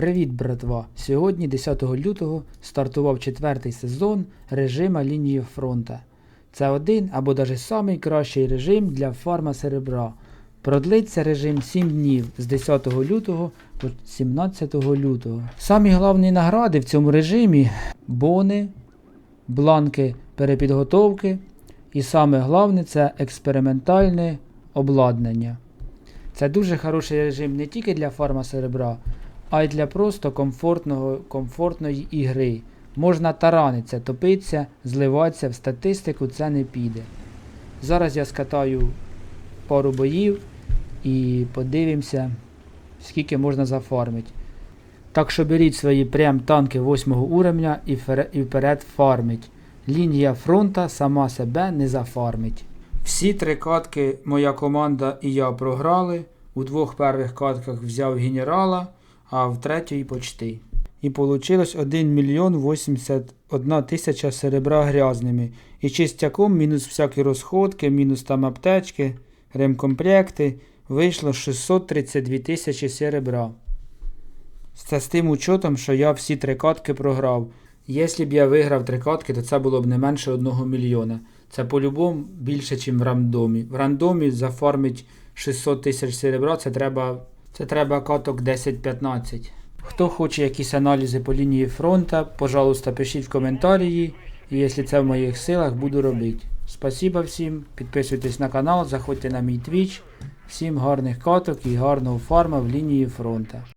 Привіт, братва! Сьогодні, 10 лютого, стартував четвертий сезон режима лінії фронта. Це один або навіть самий кращий режим для фарма серебра. Продлиться режим 7 днів з 10 лютого по 17 лютого. Самі головні награди в цьому режимі бони, бланки перепідготовки і саме головне це експериментальне обладнання. Це дуже хороший режим не тільки для фарма серебра, а й для просто комфортного, комфортної ігри. Можна таранитися, топитися, зливатися, в статистику це не піде. Зараз я скатаю пару боїв і подивимося, скільки можна зафармити. Так що беріть свої прям танки 8 уровня і вперед фармить. Лінія фронта сама себе не зафармить. Всі три катки моя команда і я програли. У двох перших катках взяв генерала, а в третій почти. І вийшло 1 мільйон 81 тисяча серебра грязними. І чистяком, мінус всякі розходки, мінус там аптечки, ремкомплекти, вийшло 632 тисячі серебра. Це з тим учетом, що я всі три катки програв. Якщо б я виграв три катки, то це було б не менше 1 мільйона. Це по-любому більше, ніж в рандомі. В рандомі зафармить 600 тисяч серебра, це треба, це треба каток 10-15. Хто хоче якісь аналізи по лінії фронта, пожалуйста, пишіть в коментарі. І якщо це в моїх силах, буду робити. Спасибо всім, підписуйтесь на канал, заходьте на мій твіч. Всім гарних каток і гарного фарма в лінії фронта.